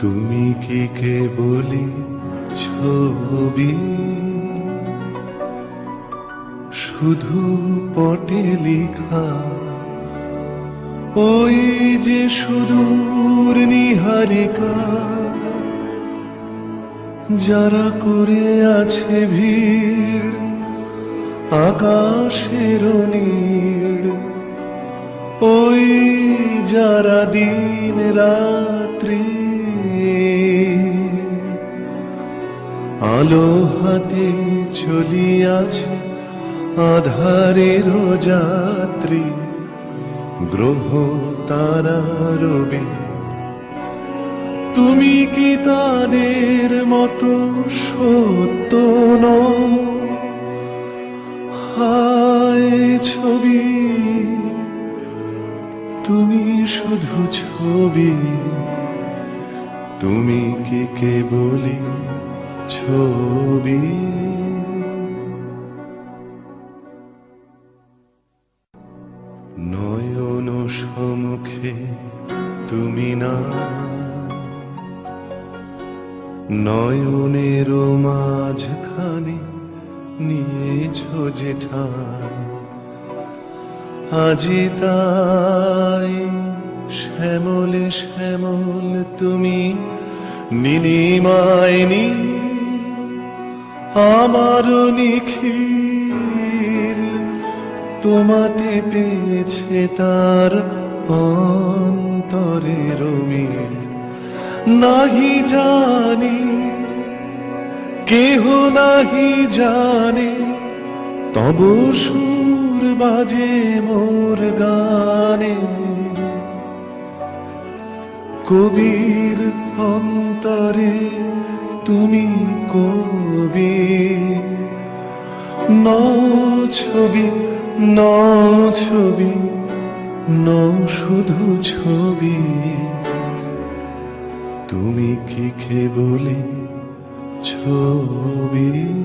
তুমি কি কে বলি ছবি? শুধু পটে লিখা। ওই যে সুদূর নিহারিকা, যারা করে আছে ভিড় আকাশের নীড়। ওই যারা দিন রাত্রি আলো হাতে চলিয়াছে আধারের যাত্রী গ্রহ তারা রবি। তুমি কি তাদের মতো সত্য হায় ছবি, তুমি শুধু ছবি, তুমি কি কে বলি ছবি। নয়ন সমুখে তুমি না। নয়নের মাঝখানে নিয়েছ যে আজি তাই শ্যামলে শ্যামল তুমি, নীলিমায় নীল আমার নিখিল, তোমাতে পেয়েছে তার অন্তরের মিল। নাহি জানি, কেহ নাহি জানে, তব সুর বাজে মোর গানে। কবির অন্তরে তুমি কবি ছবি ন ছবি ন শুধু ছবি। তুমি কি বলে ছবি?